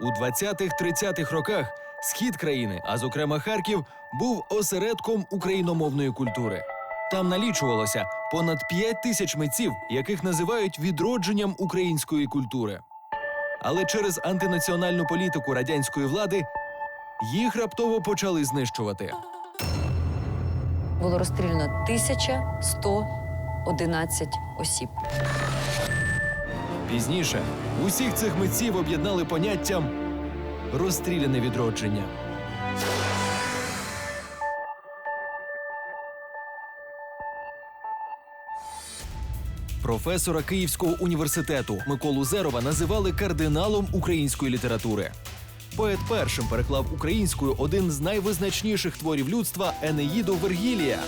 У 20-30-х роках схід країни, а зокрема Харків, був осередком україномовної культури. Там налічувалося понад 5 тисяч митців, яких називають відродженням української культури. Але через антинаціональну політику радянської влади їх раптово почали знищувати. Було розстріляно 1111 осіб. Пізніше усіх цих митців об'єднали поняттям розстріляне відродження. Професора Київського університету Миколу Зерова називали кардиналом української літератури. Поет першим переклав українською один з найвизначніших творів людства Енеїду Вергілія.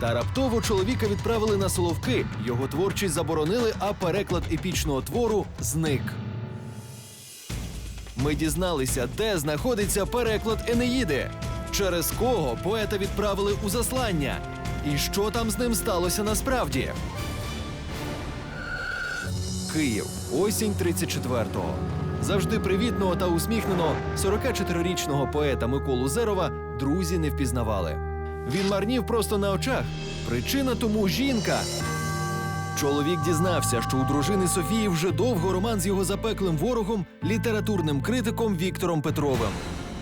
Та раптово чоловіка відправили на Соловки. Його творчість заборонили, а переклад епічного твору зник. Ми дізналися, де знаходиться переклад Енеїди, через кого поета відправили у заслання, і що там з ним сталося насправді. Київ, осінь 34-го. Завжди привітного та усміхненого 44-річного поета Миколу Зерова друзі не впізнавали. Він марнів просто на очах. Причина тому жінка. Чоловік дізнався, що у дружини Софії вже довго роман з його запеклим ворогом, літературним критиком Віктором Петровим.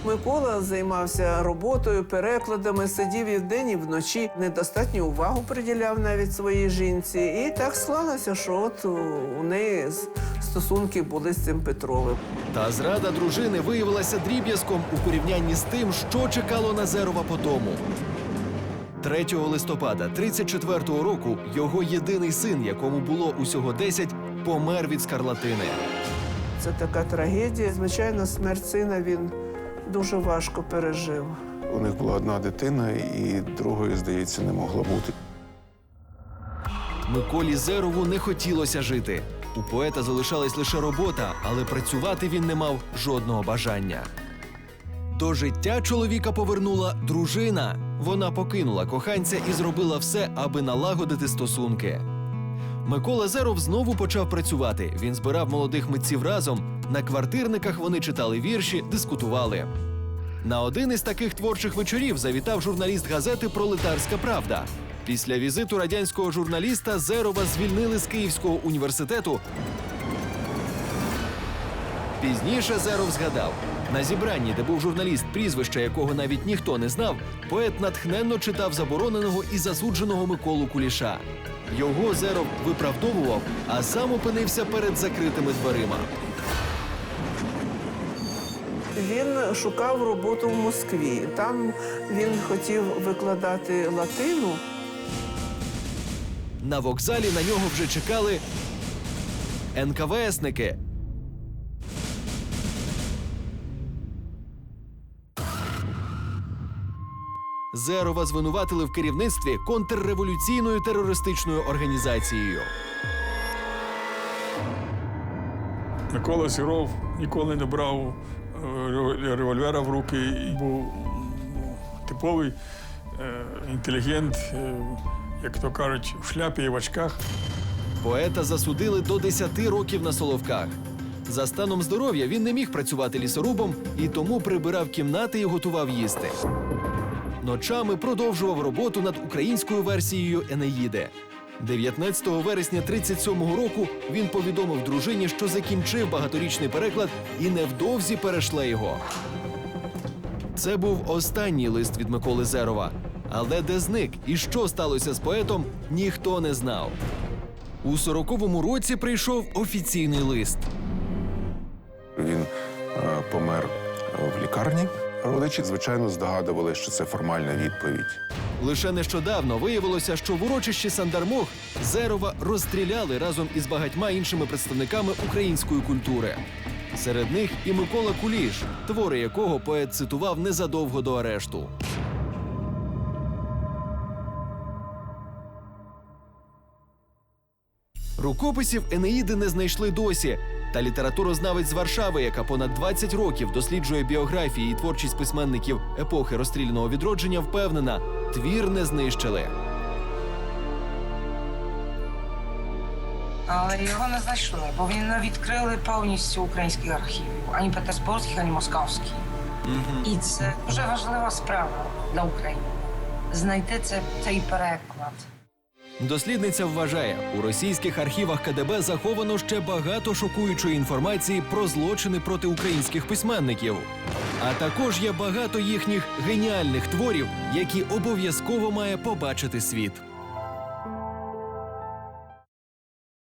Микола займався роботою, перекладами, сидів і вдень, і вночі недостатню увагу приділяв навіть своїй жінці. І так склалося, що от у неї стосунки були з цим Петровим. Та зрада дружини виявилася дріб'язком у порівнянні з тим, що чекало Назерова по тому. 3 листопада 34-го року його єдиний син, якому було усього 10, помер від скарлатини. Це така трагедія. Звичайно, смерть сина він дуже важко пережив. У них була одна дитина, і другої, здається, не могло бути. Миколі Зерову не хотілося жити. У поета залишалась лише робота, але працювати він не мав жодного бажання. До життя чоловіка повернула дружина. Вона покинула коханця і зробила все, аби налагодити стосунки. Микола Зеров знову почав працювати. Він збирав молодих митців разом. На квартирниках вони читали вірші, дискутували. На один із таких творчих вечорів завітав журналіст газети Пролетарська Правда. Після візиту радянського журналіста Зерова звільнили з Київського університету. Пізніше Зеров згадав на зібранні, де був журналіст, прізвища якого навіть ніхто не знав, поет натхненно читав забороненого і засудженого Миколу Куліша. Його Зеров виправдовував, а сам опинився перед закритими дверима. Він шукав роботу в Москві. Там він хотів викладати латину. На вокзалі на нього вже чекали НКВСники. Зерова звинуватили в керівництві контрреволюційною терористичною організацією. Микола Сіров ніколи не брав е, револьвера в руки і був типовий е, інтелігент, е, як то кажуть, в шляпі і в очках. Поета засудили до 10 років на Соловках. За станом здоров'я він не міг працювати лісорубом і тому прибирав кімнати і готував їсти. Ночами продовжував роботу над українською версією Енеїди. 19 вересня 37-го року він повідомив дружині, що закінчив багаторічний переклад і невдовзі перешле його. Це був останній лист від Миколи Зерова. Але де зник і що сталося з поетом, ніхто не знав. У 40-му році прийшов офіційний лист. Він е, помер в лікарні. Родичі, звичайно, здогадували, що це формальна відповідь. Лише нещодавно виявилося, що в урочищі Сандармох Зерова розстріляли разом із багатьма іншими представниками української культури. Серед них і Микола Куліш, твори якого поет цитував незадовго до арешту. Рукописів Енеїди не знайшли досі. Та літературознавець з Варшави, яка понад 20 років досліджує біографії і творчість письменників епохи розстріляного відродження, впевнена, твір не знищили. Але його не знайшли, бо він не відкрили повністю українських архівів, ані петербурзьких, ані московських. І це дуже важлива справа для України. Знайти це, цей переклад. Дослідниця вважає, у російських архівах КДБ заховано ще багато шокуючої інформації про злочини проти українських письменників. А також є багато їхніх геніальних творів, які обов'язково має побачити світ.